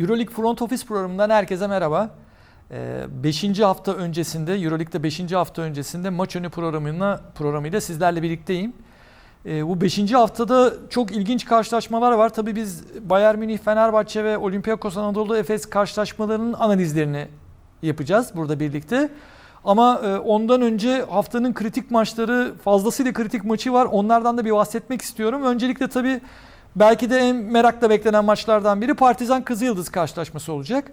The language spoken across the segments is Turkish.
Euroleague Front Office programından herkese merhaba. 5. hafta öncesinde, Euroleague'de 5. hafta öncesinde maç önü programına, programıyla sizlerle birlikteyim. Ee, Bu 5. haftada çok ilginç karşılaşmalar var. Tabii biz Bayern Münih, Fenerbahçe ve Olympiakos Anadolu Efes karşılaşmalarının analizlerini yapacağız burada birlikte. Ama e, ondan önce haftanın kritik maçları, fazlasıyla kritik maçı var. Onlardan da bir bahsetmek istiyorum. Öncelikle tabii belki de en merakla beklenen maçlardan biri Partizan Kızılyıldız karşılaşması olacak.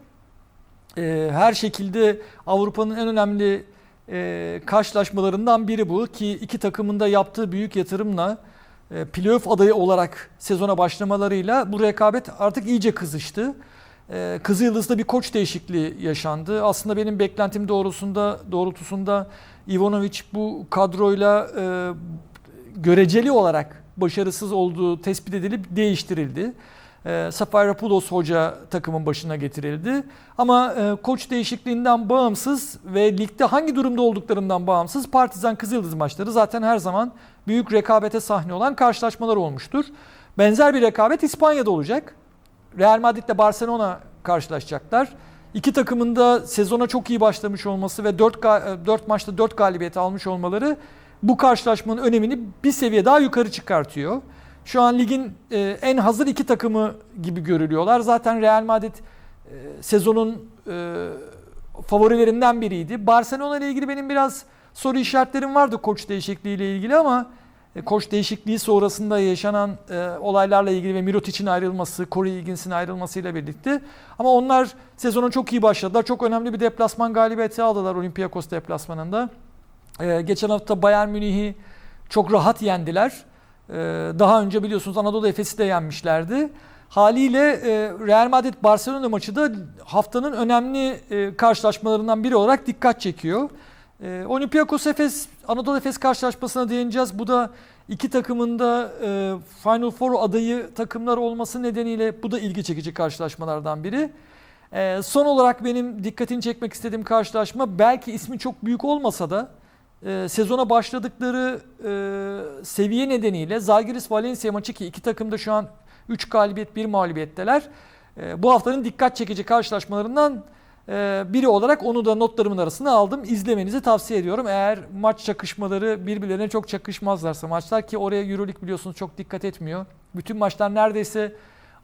E, Her şekilde Avrupa'nın en önemli e, karşılaşmalarından biri bu ki iki takımın da yaptığı büyük yatırımla e, playoff adayı olarak sezona başlamalarıyla bu rekabet artık iyice kızıştı. E, Kızılyıldız'da bir koç değişikliği yaşandı. Aslında benim beklentim doğrusunda doğrultusunda Ivanovic bu kadroyla e, göreceli olarak başarısız olduğu tespit edilip değiştirildi. E, Safaropoulos hoca takımın başına getirildi. Ama e, koç değişikliğinden bağımsız ve ligde hangi durumda olduklarından bağımsız Partizan Kızıldız maçları zaten her zaman büyük rekabete sahne olan karşılaşmalar olmuştur. Benzer bir rekabet İspanya'da olacak. Real Madrid ile Barcelona karşılaşacaklar. İki takımın da sezona çok iyi başlamış olması ve 4, 4 maçta 4 galibiyet almış olmaları bu karşılaşmanın önemini bir seviye daha yukarı çıkartıyor. Şu an ligin e, en hazır iki takımı gibi görülüyorlar. Zaten Real Madrid e, sezonun e, favorilerinden biriydi. Barcelona ile ilgili benim biraz soru işaretlerim vardı koç değişikliği ile ilgili ama e, koç değişikliği sonrasında yaşanan e, olaylarla ilgili ve Mirotic'in ayrılması, Corey Higgins'in ayrılmasıyla birlikte. Ama onlar sezona çok iyi başladılar. Çok önemli bir deplasman galibiyeti aldılar Olympiakos deplasmanında. E, geçen hafta Bayern Münih'i çok rahat yendiler. E, daha önce biliyorsunuz Anadolu Efes'i de yenmişlerdi. Haliyle e, Real Madrid Barcelona maçı da haftanın önemli e, karşılaşmalarından biri olarak dikkat çekiyor. E, Olympiakos Efes Anadolu Efes karşılaşmasına değineceğiz. Bu da iki takımın da e, Final Four adayı takımlar olması nedeniyle bu da ilgi çekici karşılaşmalardan biri. E, son olarak benim dikkatini çekmek istediğim karşılaşma belki ismi çok büyük olmasa da e, sezona başladıkları e, seviye nedeniyle Zalgiris Valencia maçı ki iki takım da şu an 3 galibiyet 1 mağlubiyetteler. E, bu haftanın dikkat çekici karşılaşmalarından e, biri olarak onu da notlarımın arasına aldım. İzlemenizi tavsiye ediyorum. Eğer maç çakışmaları birbirlerine çok çakışmazlarsa maçlar ki oraya Euroleague biliyorsunuz çok dikkat etmiyor. Bütün maçlar neredeyse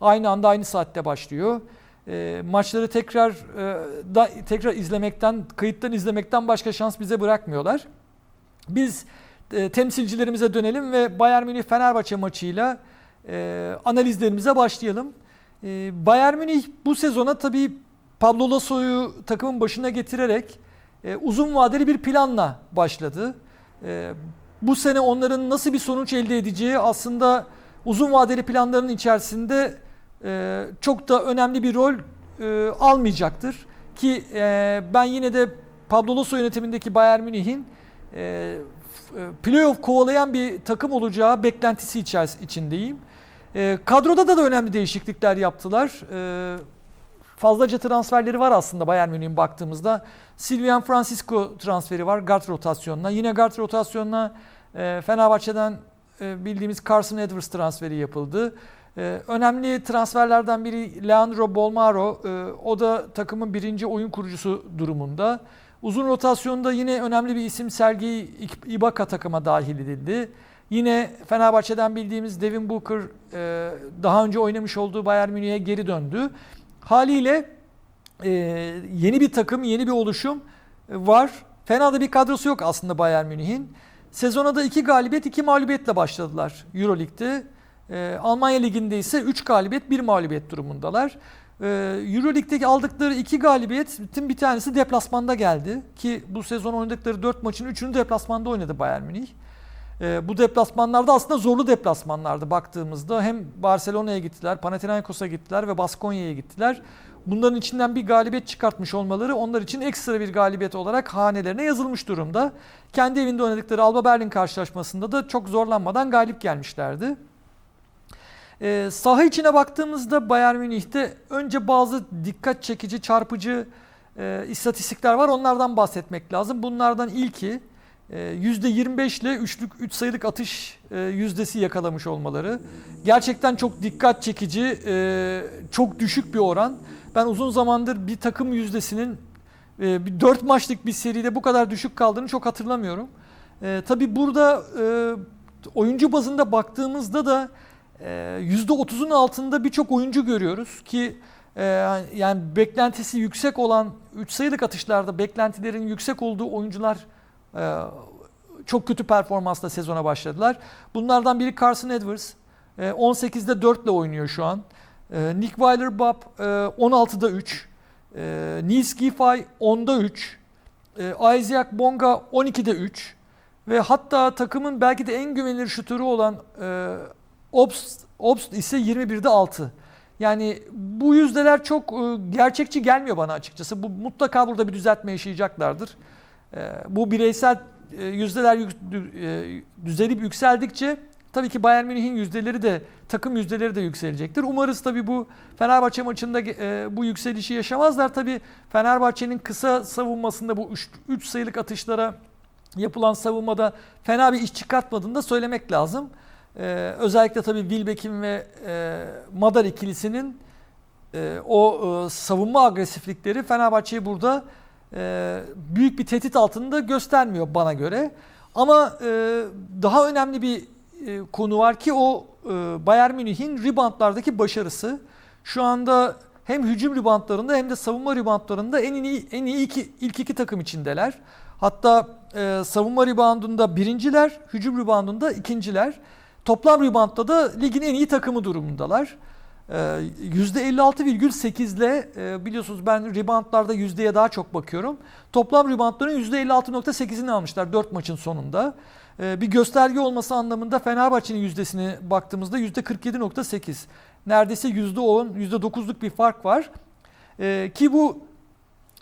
aynı anda aynı saatte başlıyor. E, maçları tekrar e, da, tekrar izlemekten, kayıttan izlemekten başka şans bize bırakmıyorlar. Biz e, temsilcilerimize dönelim ve Bayern Münih Fenerbahçe maçıyla e, analizlerimize başlayalım. E, Bayern Münih bu sezona tabii Pablo Lasso'yu takımın başına getirerek e, uzun vadeli bir planla başladı. E, bu sene onların nasıl bir sonuç elde edeceği aslında uzun vadeli planların içerisinde e, çok da önemli bir rol e, almayacaktır. Ki e, ben yine de Pablo Lasso yönetimindeki Bayern Münih'in e, playoff kovalayan bir takım olacağı beklentisi içeris- içindeyim. E, kadroda da da önemli değişiklikler yaptılar. E, fazlaca transferleri var aslında Bayern Münih'in baktığımızda. Silvian Francisco transferi var guard rotasyonuna. Yine guard rotasyonuna e, Fenerbahçe'den e, bildiğimiz Carson Edwards transferi yapıldı. E, önemli transferlerden biri Leandro Bolmaro. E, o da takımın birinci oyun kurucusu durumunda. Uzun rotasyonda yine önemli bir isim Sergey Ibaka takıma dahil edildi. Yine Fenerbahçe'den bildiğimiz Devin Booker e, daha önce oynamış olduğu Bayern Münih'e geri döndü. Haliyle e, yeni bir takım, yeni bir oluşum var. Fena da bir kadrosu yok aslında Bayern Münih'in. Sezona da 2 galibiyet, 2 mağlubiyetle başladılar Euroleague'de. E, Almanya Ligi'nde ise 3 galibiyet, 1 mağlubiyet durumundalar. E, Euroleague'deki aldıkları 2 galibiyetin bir tanesi deplasmanda geldi. Ki bu sezon oynadıkları 4 maçın 3'ünü deplasmanda oynadı Bayern Münih. E, bu deplasmanlarda aslında zorlu deplasmanlardı baktığımızda. Hem Barcelona'ya gittiler, Panathinaikos'a gittiler ve Baskonya'ya gittiler. Bunların içinden bir galibiyet çıkartmış olmaları onlar için ekstra bir galibiyet olarak hanelerine yazılmış durumda. Kendi evinde oynadıkları Alba Berlin karşılaşmasında da çok zorlanmadan galip gelmişlerdi. E, saha içine baktığımızda Bayern Münih'te önce bazı dikkat çekici, çarpıcı e, istatistikler var. Onlardan bahsetmek lazım. Bunlardan ilki e, %25 ile üçlük 3 sayılık atış e, yüzdesi yakalamış olmaları. Gerçekten çok dikkat çekici, e, çok düşük bir oran. Ben uzun zamandır bir takım yüzdesinin e, bir 4 maçlık bir seride bu kadar düşük kaldığını çok hatırlamıyorum. E, tabii burada e, oyuncu bazında baktığımızda da %30'un altında birçok oyuncu görüyoruz ki e, yani beklentisi yüksek olan 3 sayılık atışlarda beklentilerin yüksek olduğu oyuncular e, çok kötü performansla sezona başladılar. Bunlardan biri Carson Edwards. E, 18'de 4 ile oynuyor şu an. E, Nick Weiler-Bob e, 16'da 3. E, Nils Giffey 10'da 3. E, Isaac Bonga 12'de 3. Ve hatta takımın belki de en güvenilir şutörü olan Obst, Obst ise 21'de 6. Yani bu yüzdeler çok e, gerçekçi gelmiyor bana açıkçası. Bu mutlaka burada bir düzeltme yaşayacaklardır. E, bu bireysel e, yüzdeler düzelip yükseldikçe tabii ki Bayern Münih'in yüzdeleri de takım yüzdeleri de yükselecektir. Umarız tabii bu Fenerbahçe maçında bu yükselişi yaşamazlar. Tabii Fenerbahçe'nin kısa savunmasında bu 3 sayılık atışlara yapılan savunmada fena bir iş çıkartmadığını da söylemek lazım. Ee, özellikle tabii Wilbeck'in ve e, Madar ikilisinin e, o e, savunma agresiflikleri Fenerbahçe'yi burada e, büyük bir tehdit altında göstermiyor bana göre. Ama e, daha önemli bir e, konu var ki o e, Bayern Münih'in reboundlardaki başarısı. Şu anda hem hücum reboundlarında hem de savunma reboundlarında en iyi en iyi iki, ilk iki takım içindeler. Hatta e, savunma reboundunda birinciler, hücum reboundunda ikinciler. Toplam reboundda da ligin en iyi takımı durumundalar. E, %56,8 ile e, biliyorsunuz ben reboundlarda yüzdeye daha çok bakıyorum. Toplam reboundların %56,8'ini almışlar 4 maçın sonunda. E, bir gösterge olması anlamında Fenerbahçe'nin yüzdesine baktığımızda %47,8. Neredeyse %10, %9'luk bir fark var. E, ki bu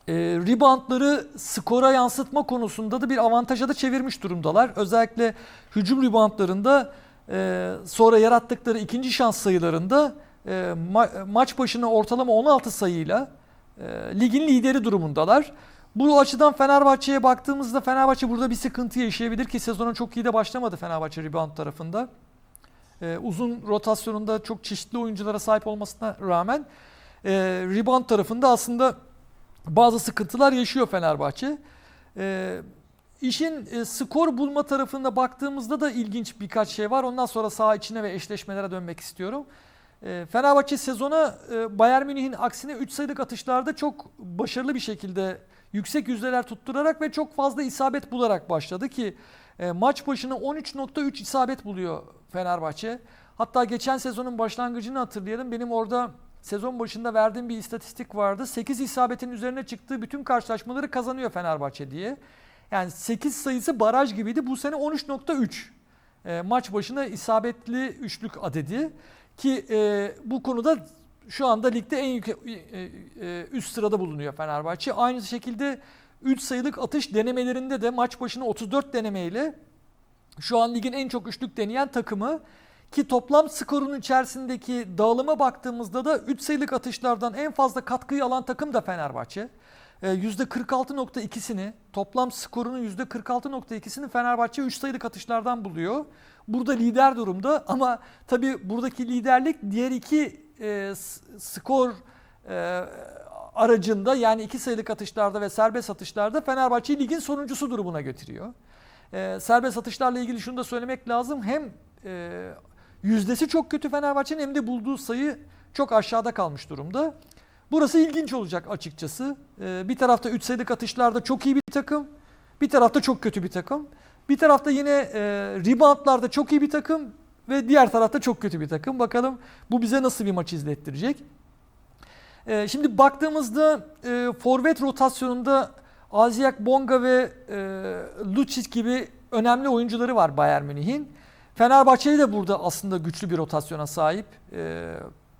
e, reboundları skora yansıtma konusunda da bir avantaja da çevirmiş durumdalar. Özellikle hücum reboundlarında e, sonra yarattıkları ikinci şans sayılarında e, ma- maç başına ortalama 16 sayıyla e, ligin lideri durumundalar. Bu açıdan Fenerbahçe'ye baktığımızda Fenerbahçe burada bir sıkıntı yaşayabilir ki sezona çok iyi de başlamadı Fenerbahçe rebound tarafında. E, uzun rotasyonunda çok çeşitli oyunculara sahip olmasına rağmen e, rebound tarafında aslında bazı sıkıntılar yaşıyor Fenerbahçe. Ee, işin e, skor bulma tarafına baktığımızda da ilginç birkaç şey var. Ondan sonra saha içine ve eşleşmelere dönmek istiyorum. Ee, Fenerbahçe sezona e, Bayern Münih'in aksine 3 sayılık atışlarda çok başarılı bir şekilde yüksek yüzdeler tutturarak ve çok fazla isabet bularak başladı ki e, maç başına 13.3 isabet buluyor Fenerbahçe. Hatta geçen sezonun başlangıcını hatırlayalım. Benim orada sezon başında verdiğim bir istatistik vardı. 8 isabetin üzerine çıktığı bütün karşılaşmaları kazanıyor Fenerbahçe diye. Yani 8 sayısı baraj gibiydi. Bu sene 13.3. E, maç başına isabetli üçlük adedi. Ki e, bu konuda şu anda ligde en yük- e, e, üst sırada bulunuyor Fenerbahçe. Aynı şekilde 3 sayılık atış denemelerinde de maç başına 34 denemeyle şu an ligin en çok üçlük deneyen takımı ki toplam skorun içerisindeki dağılıma baktığımızda da 3 sayılık atışlardan en fazla katkıyı alan takım da Fenerbahçe. Ee, %46.2'sini toplam skorunun %46.2'sini Fenerbahçe 3 sayılık atışlardan buluyor. Burada lider durumda ama tabii buradaki liderlik diğer iki e, skor e, aracında yani 2 sayılık atışlarda ve serbest atışlarda Fenerbahçe'yi ligin sonuncusu durumuna götürüyor. E, serbest atışlarla ilgili şunu da söylemek lazım. Hem e, yüzdesi çok kötü Fenerbahçe'nin hem de bulduğu sayı çok aşağıda kalmış durumda. Burası ilginç olacak açıkçası. E, bir tarafta 3 sayılık atışlarda çok iyi bir takım. Bir tarafta çok kötü bir takım. Bir tarafta yine e, reboundlarda çok iyi bir takım. Ve diğer tarafta çok kötü bir takım. Bakalım bu bize nasıl bir maç izlettirecek. E, şimdi baktığımızda e, forvet rotasyonunda Aziyak Bonga ve e, Lucic gibi önemli oyuncuları var Bayern Münih'in. Fenerbahçeli de burada aslında güçlü bir rotasyona sahip. E,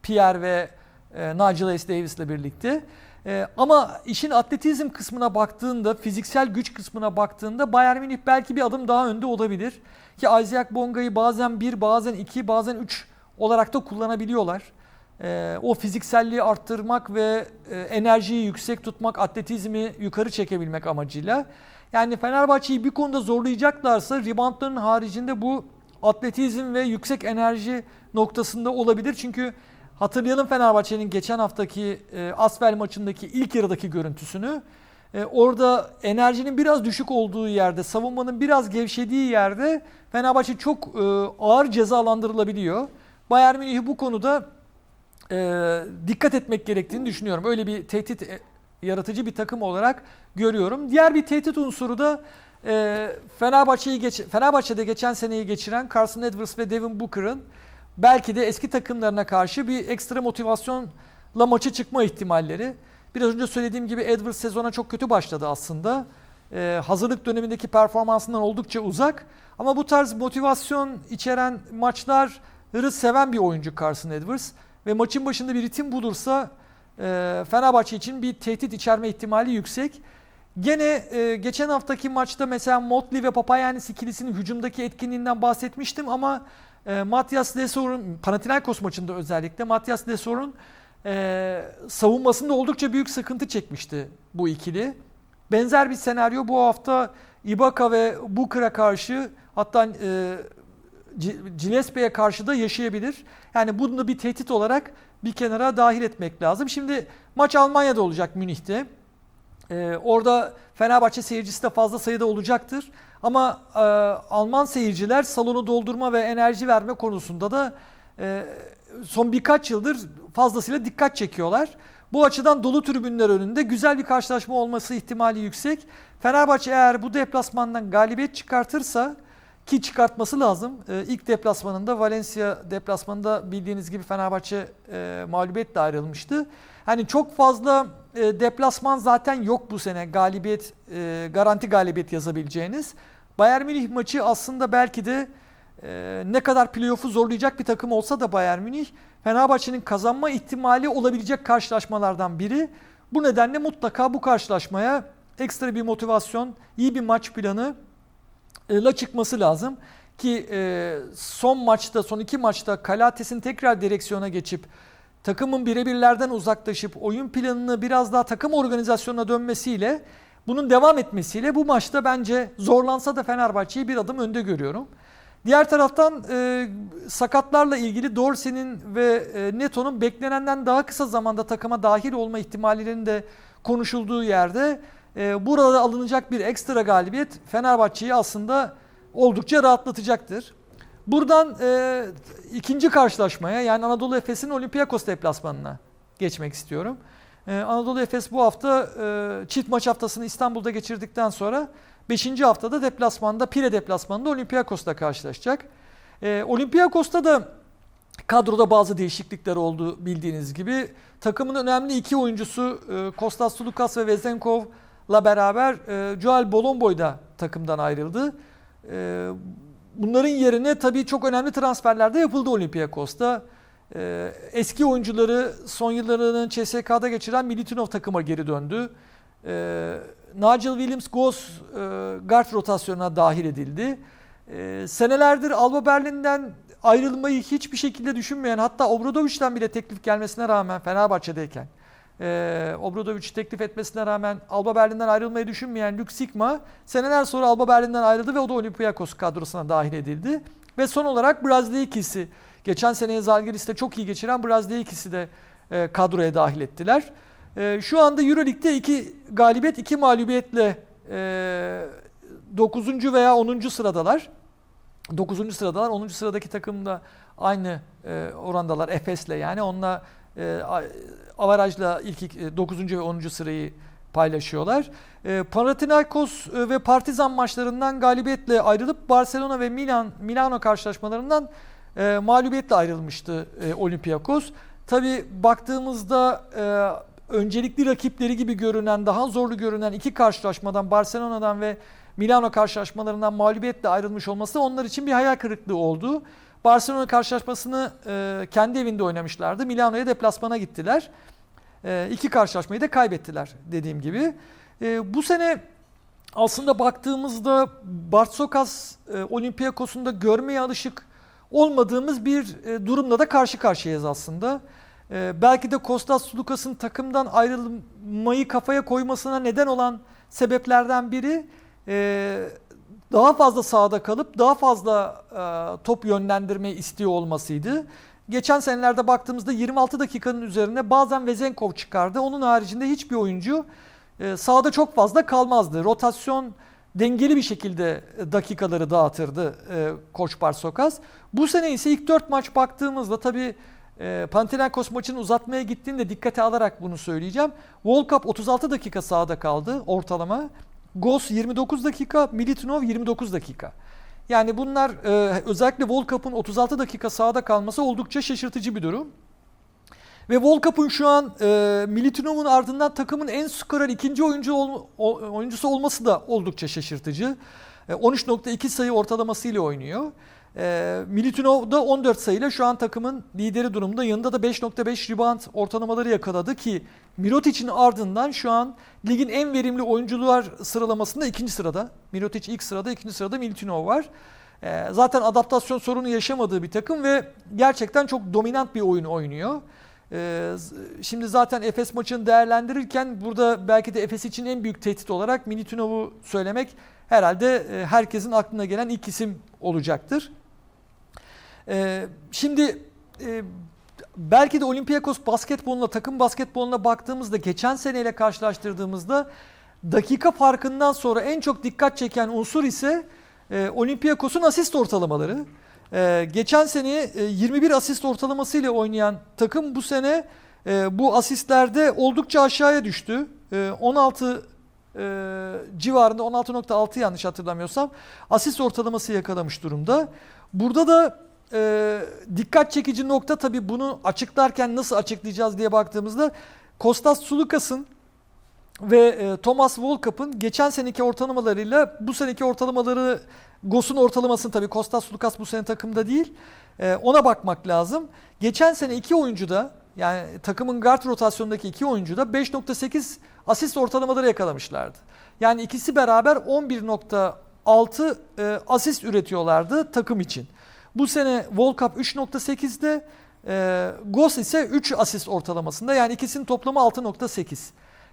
Pierre ve e, Nigel Hayes Davis ile birlikte. E, ama işin atletizm kısmına baktığında, fiziksel güç kısmına baktığında Bayern Münih belki bir adım daha önde olabilir. Ki Isaac Bonga'yı bazen bir, bazen iki, bazen üç olarak da kullanabiliyorlar. e, o fizikselliği arttırmak ve e, enerjiyi yüksek tutmak, atletizmi yukarı çekebilmek amacıyla. Yani Fenerbahçe'yi bir konuda zorlayacaklarsa reboundların haricinde bu atletizm ve yüksek enerji noktasında olabilir. Çünkü hatırlayalım Fenerbahçe'nin geçen haftaki e, Asvel maçındaki ilk yarıdaki görüntüsünü. E, orada enerjinin biraz düşük olduğu yerde, savunmanın biraz gevşediği yerde Fenerbahçe çok e, ağır cezalandırılabiliyor. Bayern Münih bu konuda e, dikkat etmek gerektiğini düşünüyorum. Öyle bir tehdit e, yaratıcı bir takım olarak görüyorum. Diğer bir tehdit unsuru da e, Fenerbahçe'yi geç, Fenerbahçe'de geçen seneyi geçiren Carson Edwards ve Devin Booker'ın belki de eski takımlarına karşı bir ekstra motivasyonla maça çıkma ihtimalleri. Biraz önce söylediğim gibi Edwards sezona çok kötü başladı aslında. Ee, hazırlık dönemindeki performansından oldukça uzak. Ama bu tarz motivasyon içeren maçları seven bir oyuncu Carson Edwards. Ve maçın başında bir ritim bulursa e, Fenerbahçe için bir tehdit içerme ihtimali yüksek. Gene e, geçen haftaki maçta mesela Motley ve Papayanis ikilisinin hücumdaki etkinliğinden bahsetmiştim ama e, Matias Desor'un Panathinaikos maçında özellikle Matias Desor'un e, savunmasında oldukça büyük sıkıntı çekmişti bu ikili. Benzer bir senaryo bu hafta Ibaka ve Booker'a karşı hatta e, Gillespie'ye karşı da yaşayabilir. Yani bunu bir tehdit olarak bir kenara dahil etmek lazım. Şimdi maç Almanya'da olacak Münih'te. Ee, orada Fenerbahçe seyircisi de fazla sayıda olacaktır. Ama e, Alman seyirciler salonu doldurma ve enerji verme konusunda da e, son birkaç yıldır fazlasıyla dikkat çekiyorlar. Bu açıdan dolu tribünler önünde güzel bir karşılaşma olması ihtimali yüksek. Fenerbahçe eğer bu deplasmandan galibiyet çıkartırsa ki çıkartması lazım. Ee, ilk deplasmanında Valencia deplasmanında bildiğiniz gibi Fenerbahçe e, mağlubiyetle ayrılmıştı. Hani çok fazla e, deplasman zaten yok bu sene galibiyet e, garanti galibiyet yazabileceğiniz. Bayern Münih maçı aslında belki de e, ne kadar playoff'u zorlayacak bir takım olsa da Bayern Münih Fenerbahçe'nin kazanma ihtimali olabilecek karşılaşmalardan biri. Bu nedenle mutlaka bu karşılaşmaya ekstra bir motivasyon, iyi bir maç planı e, la çıkması lazım ki e, son maçta son iki maçta Kalates'in tekrar direksiyona geçip takımın birebirlerden uzaklaşıp oyun planını biraz daha takım organizasyonuna dönmesiyle bunun devam etmesiyle bu maçta bence zorlansa da Fenerbahçe'yi bir adım önde görüyorum. Diğer taraftan e, sakatlarla ilgili Dorsey'nin ve e, Neto'nun beklenenden daha kısa zamanda takıma dahil olma ihtimallerinin de konuşulduğu yerde e, burada alınacak bir ekstra galibiyet Fenerbahçe'yi aslında oldukça rahatlatacaktır. Buradan e, ikinci karşılaşmaya yani Anadolu Efes'in Olympiakos deplasmanına geçmek istiyorum. E, Anadolu Efes bu hafta e, çift maç haftasını İstanbul'da geçirdikten sonra 5. haftada deplasmanda Pire deplasmanında Olympiakos'ta karşılaşacak. E, Olympiakos'ta da kadroda bazı değişiklikler oldu bildiğiniz gibi. Takımın önemli iki oyuncusu e, Kostas Sulukas ve Vezenkov'la beraber e, Joel Bolomboy da takımdan ayrıldı. E, bunların yerine tabii çok önemli transferler de yapıldı Olympiakos'ta. E, eski oyuncuları son yıllarını CSK'da geçiren Militinov takıma geri döndü. E, Nigel Williams-Goss e, guard rotasyonuna dahil edildi. E, senelerdir Alba Berlin'den ayrılmayı hiçbir şekilde düşünmeyen hatta Obradovic'den bile teklif gelmesine rağmen Fenerbahçe'deyken e, Obradovic teklif etmesine rağmen Alba Berlin'den ayrılmayı düşünmeyen Luke Sigma seneler sonra Alba Berlin'den ayrıldı ve o da Olympiakos kadrosuna dahil edildi. Ve son olarak Brazilya ikisi geçen seneye Zalgiris'te çok iyi geçiren Brazilya ikisi de e, kadroya dahil ettiler. E, şu anda Euroleague'de iki galibiyet iki mağlubiyetle e, 9. veya 10. sıradalar. 9. sıradalar. 10. sıradaki takım da aynı e, orandalar Efes'le yani onunla e, avarajla ilk 9. ve 10. sırayı paylaşıyorlar. E, Panathinaikos e, ve Partizan maçlarından galibiyetle ayrılıp Barcelona ve Milan Milano karşılaşmalarından e, mağlubiyetle ayrılmıştı e, Olympiakos. Tabi baktığımızda e, öncelikli rakipleri gibi görünen, daha zorlu görünen iki karşılaşmadan Barcelona'dan ve Milano karşılaşmalarından mağlubiyetle ayrılmış olması onlar için bir hayal kırıklığı oldu. Barcelona karşılaşmasını e, kendi evinde oynamışlardı. Milano'ya deplasmana gittiler. E, iki karşılaşmayı da kaybettiler dediğim gibi. E, bu sene aslında baktığımızda Bartsokas e, Olympiakos'un da görmeye alışık olmadığımız bir e, durumla da karşı karşıyayız aslında. Ee, belki de Kostas Lukas'ın takımdan ayrılmayı kafaya koymasına neden olan sebeplerden biri e, daha fazla sahada kalıp daha fazla e, top yönlendirmeyi istiyor olmasıydı. Geçen senelerde baktığımızda 26 dakikanın üzerine bazen Vezenkov çıkardı. Onun haricinde hiçbir oyuncu e, sahada çok fazla kalmazdı. Rotasyon dengeli bir şekilde dakikaları dağıtırdı e, Koç Barsokas. Bu sene ise ilk 4 maç baktığımızda tabii e, Panathinaikos maçının uzatmaya gittiğinde dikkate alarak bunu söyleyeceğim. Volkap 36 dakika sahada kaldı ortalama. Gos 29 dakika, Militinov 29 dakika. Yani bunlar e, özellikle Volkap'ın 36 dakika sahada kalması oldukça şaşırtıcı bir durum. Ve Volkap'ın şu an e, Militinov'un ardından takımın en skorer ikinci oyuncu ol, oyuncusu olması da oldukça şaşırtıcı. E, 13.2 sayı ortalamasıyla oynuyor. E, Militinov da 14 sayıyla şu an takımın lideri durumda. Yanında da 5.5 rebound ortalamaları yakaladı ki Mirotic'in ardından şu an ligin en verimli oyuncular sıralamasında ikinci sırada. Mirotic ilk sırada, ikinci sırada Militinov var. E, zaten adaptasyon sorunu yaşamadığı bir takım ve gerçekten çok dominant bir oyun oynuyor. Ee, z- Şimdi zaten Efes maçını değerlendirirken burada belki de Efes için en büyük tehdit olarak Militinov'u söylemek herhalde e, herkesin aklına gelen ilk isim olacaktır. Ee, Şimdi e, belki de Olympiakos basketboluna, takım basketboluna baktığımızda geçen seneyle karşılaştırdığımızda dakika farkından sonra en çok dikkat çeken unsur ise e, Olympiakos'un asist ortalamaları. Ee, geçen sene e, 21 asist ortalamasıyla oynayan takım bu sene e, bu asistlerde oldukça aşağıya düştü. E, 16 e, civarında 16.6 yanlış hatırlamıyorsam asist ortalaması yakalamış durumda. Burada da e, dikkat çekici nokta tabii bunu açıklarken nasıl açıklayacağız diye baktığımızda Kostas Sulukas'ın ve e, Thomas Volkap'ın geçen seneki ortalamalarıyla bu seneki ortalamaları Gos'un ortalamasını tabii Kostas Lukas bu sene takımda değil. e, ona bakmak lazım. Geçen sene iki oyuncu da yani takımın guard rotasyonundaki iki oyuncu da 5.8 asist ortalamaları yakalamışlardı. Yani ikisi beraber 11.6 e, asist üretiyorlardı takım için. Bu sene Volkap 3.8'de e, Gos ise 3 asist ortalamasında yani ikisinin toplamı 6.8.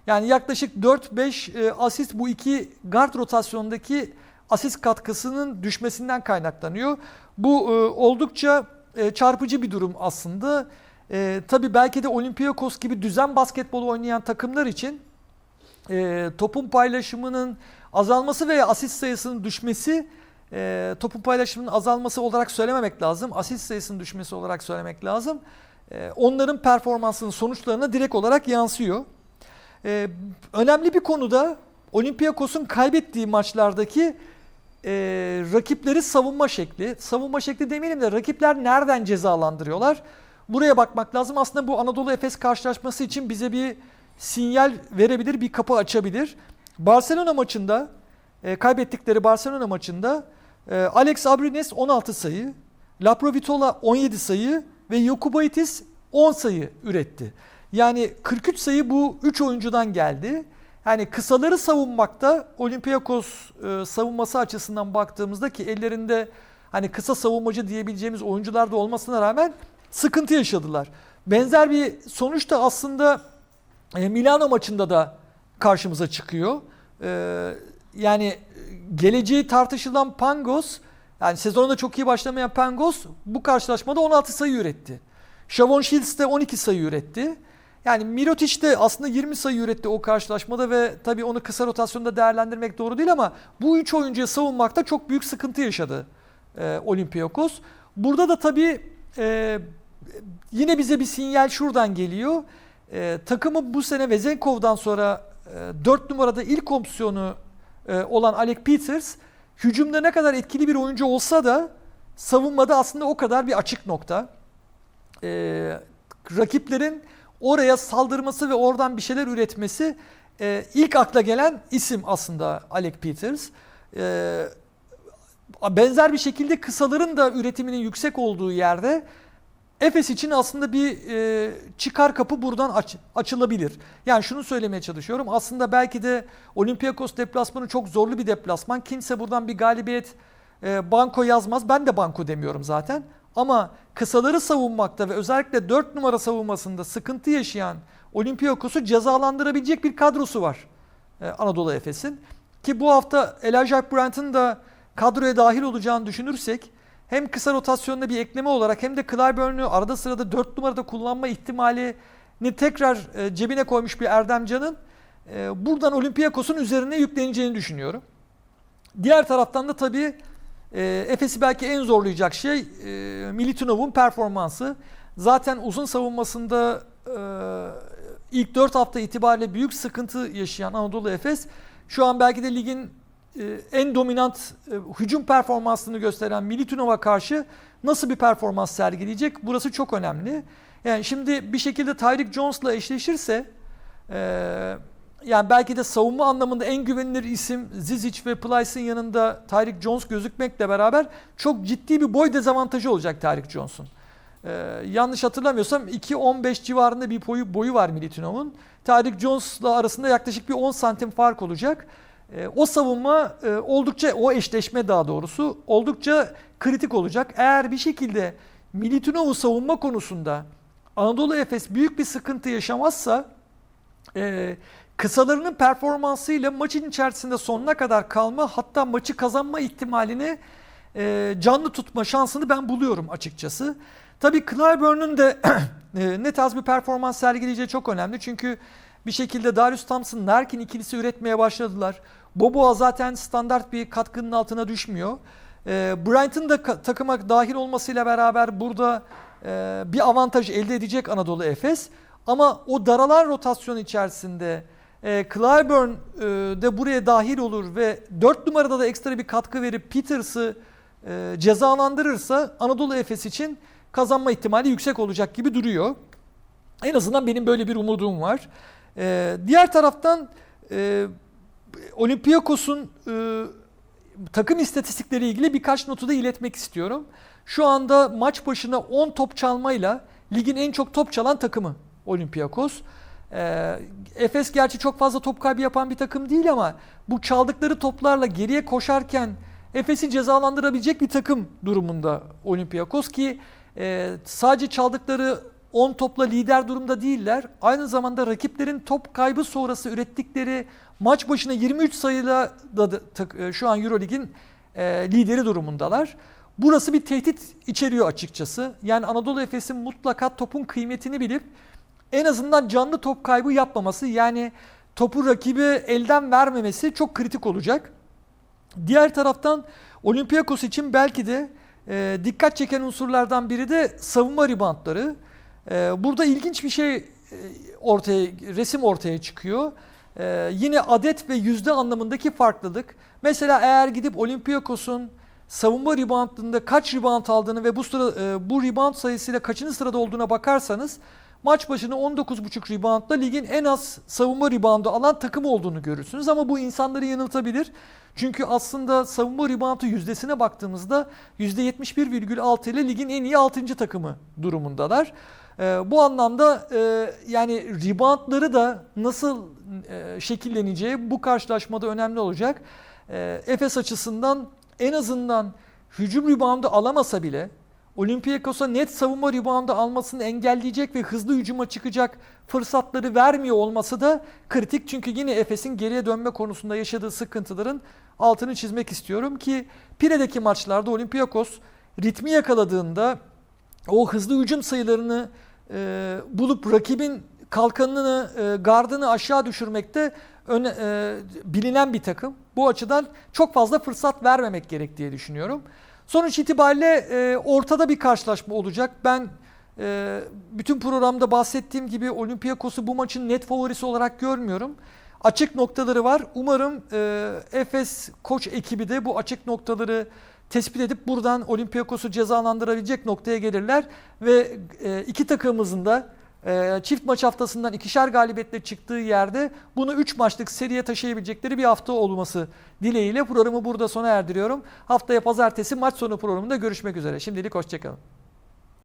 Yani yaklaşık 4-5 e, asist bu iki guard rotasyonundaki asist katkısının düşmesinden kaynaklanıyor. Bu e, oldukça e, çarpıcı bir durum aslında. E, tabii belki de Olympiakos gibi düzen basketbolu oynayan takımlar için e, topun paylaşımının azalması veya asist sayısının düşmesi e, topun paylaşımının azalması olarak söylememek lazım. Asist sayısının düşmesi olarak söylemek lazım. E, onların performansının sonuçlarına direkt olarak yansıyor. E, önemli bir konuda Olympiakos'un kaybettiği maçlardaki e, rakipleri savunma şekli. Savunma şekli demeyelim de rakipler nereden cezalandırıyorlar? Buraya bakmak lazım. Aslında bu Anadolu Efes karşılaşması için bize bir sinyal verebilir, bir kapı açabilir. Barcelona maçında, e, kaybettikleri Barcelona maçında Alex Abrines 16 sayı, Laprovitola 17 sayı ve Jokubaitis 10 sayı üretti. Yani 43 sayı bu 3 oyuncudan geldi. Yani kısaları savunmakta Olympiakos e, savunması açısından baktığımızda ki ellerinde hani kısa savunmacı diyebileceğimiz oyuncular da olmasına rağmen sıkıntı yaşadılar. Benzer bir sonuç da aslında e, Milano maçında da karşımıza çıkıyor. E, yani geleceği tartışılan Pangos, yani sezonda çok iyi başlamayan Pangos bu karşılaşmada 16 sayı üretti. Shavon Shields de 12 sayı üretti. Yani Mirotic de aslında 20 sayı üretti o karşılaşmada ve tabii onu kısa rotasyonda değerlendirmek doğru değil ama bu üç oyuncuyu savunmakta çok büyük sıkıntı yaşadı e, Olympiakos. Burada da tabii e, yine bize bir sinyal şuradan geliyor. E, takımı bu sene Vezenkov'dan sonra e, 4 numarada ilk opsiyonu e, olan Alec Peters hücumda ne kadar etkili bir oyuncu olsa da savunmada aslında o kadar bir açık nokta. E, rakiplerin oraya saldırması ve oradan bir şeyler üretmesi e, ilk akla gelen isim aslında Alec Peters. E, benzer bir şekilde kısaların da üretiminin yüksek olduğu yerde Efes için aslında bir e, çıkar kapı buradan aç- açılabilir. Yani şunu söylemeye çalışıyorum. Aslında belki de Olympiakos deplasmanı çok zorlu bir deplasman. Kimse buradan bir galibiyet e, banko yazmaz. Ben de banko demiyorum zaten. Ama kısaları savunmakta ve özellikle 4 numara savunmasında sıkıntı yaşayan Olympiakos'u cezalandırabilecek bir kadrosu var e, Anadolu Efes'in. Ki bu hafta Elijah Brandt'ın da kadroya dahil olacağını düşünürsek hem kısa rotasyonda bir ekleme olarak hem de Clyburn'u arada sırada 4 numarada kullanma ihtimalini tekrar e, cebine koymuş bir Erdem Can'ın e, buradan Olympiakos'un üzerine yükleneceğini düşünüyorum. Diğer taraftan da tabii e, Efes'i belki en zorlayacak şey Militinov'un performansı. Zaten uzun savunmasında ilk 4 hafta itibariyle büyük sıkıntı yaşayan Anadolu Efes şu an belki de ligin en dominant e, hücum performansını gösteren Militinov'a karşı nasıl bir performans sergileyecek? Burası çok önemli. Yani şimdi bir şekilde Tyreek Jones'la eşleşirse e, yani belki de savunma anlamında en güvenilir isim Zizic ve Plyce'ın yanında Tyreek Jones gözükmekle beraber çok ciddi bir boy dezavantajı olacak Tyreek Jones'un. Ee, yanlış hatırlamıyorsam 2.15 civarında bir boyu, boyu var Militinov'un. Tyreek Jones'la arasında yaklaşık bir 10 santim fark olacak. Ee, o savunma e, oldukça, o eşleşme daha doğrusu oldukça kritik olacak. Eğer bir şekilde Militinov'u savunma konusunda Anadolu Efes büyük bir sıkıntı yaşamazsa e, kısalarının performansıyla maçın içerisinde sonuna kadar kalma hatta maçı kazanma ihtimalini e, canlı tutma şansını ben buluyorum açıkçası. Tabii Clyburn'un de e, ne tarz bir performans sergileyeceği çok önemli. Çünkü bir şekilde Darius Thompson, Larkin ikilisi üretmeye başladılar. Boboa zaten standart bir katkının altına düşmüyor. E, Bryant'ın da takıma dahil olmasıyla beraber burada e, bir avantaj elde edecek Anadolu Efes. Ama o daralan rotasyon içerisinde e, Clyburn e, de buraya dahil olur ve 4 numarada da ekstra bir katkı verip Peters'ı e, cezalandırırsa Anadolu Efes için kazanma ihtimali yüksek olacak gibi duruyor. En azından benim böyle bir umudum var. E, diğer taraftan e, Olympiakos'un e, takım istatistikleri ilgili birkaç notu da iletmek istiyorum. Şu anda maç başına 10 top çalmayla ligin en çok top çalan takımı Olympiakos. Ee, Efes gerçi çok fazla top kaybı yapan bir takım değil ama bu çaldıkları toplarla geriye koşarken Efes'i cezalandırabilecek bir takım durumunda Olympiakos ki e, sadece çaldıkları 10 topla lider durumda değiller. Aynı zamanda rakiplerin top kaybı sonrası ürettikleri maç başına 23 sayıyla da, tak- e, şu an Eurolig'in e, lideri durumundalar. Burası bir tehdit içeriyor açıkçası. Yani Anadolu Efes'in mutlaka topun kıymetini bilip en azından canlı top kaybı yapmaması yani topu rakibi elden vermemesi çok kritik olacak. Diğer taraftan Olympiakos için belki de e, dikkat çeken unsurlardan biri de savunma ribantları. E, burada ilginç bir şey e, ortaya resim ortaya çıkıyor. E, yine adet ve yüzde anlamındaki farklılık. Mesela eğer gidip Olympiakos'un savunma reboundında kaç rebound aldığını ve bu sıra e, bu rebound sayısıyla kaçıncı sırada olduğuna bakarsanız maç başına 19.5 reboundla ligin en az savunma reboundu alan takım olduğunu görürsünüz ama bu insanları yanıltabilir. Çünkü aslında savunma reboundu yüzdesine baktığımızda %71,6 ile ligin en iyi 6. takımı durumundalar. Ee, bu anlamda e, yani reboundları da nasıl e, şekilleneceği bu karşılaşmada önemli olacak. E, Efes açısından en azından hücum reboundu alamasa bile Olympiakos'a net savunma reboundu almasını engelleyecek ve hızlı hücuma çıkacak fırsatları vermiyor olması da kritik. Çünkü yine Efes'in geriye dönme konusunda yaşadığı sıkıntıların altını çizmek istiyorum ki Pire'deki maçlarda Olympiakos ritmi yakaladığında o hızlı hücum sayılarını e, bulup rakibin kalkanını, e, gardını aşağı düşürmekte öne, e, bilinen bir takım. Bu açıdan çok fazla fırsat vermemek gerek diye düşünüyorum. Sonuç itibariyle e, ortada bir karşılaşma olacak. Ben e, bütün programda bahsettiğim gibi Olympiakos'u bu maçın net favorisi olarak görmüyorum. Açık noktaları var. Umarım e, Efes koç ekibi de bu açık noktaları tespit edip buradan Olympiakos'u cezalandırabilecek noktaya gelirler ve e, iki takımımızın da e, çift maç haftasından ikişer galibiyetle çıktığı yerde bunu 3 maçlık seriye taşıyabilecekleri bir hafta olması dileğiyle programı burada sona erdiriyorum. Haftaya pazartesi maç sonu programında görüşmek üzere. Şimdilik hoşçakalın.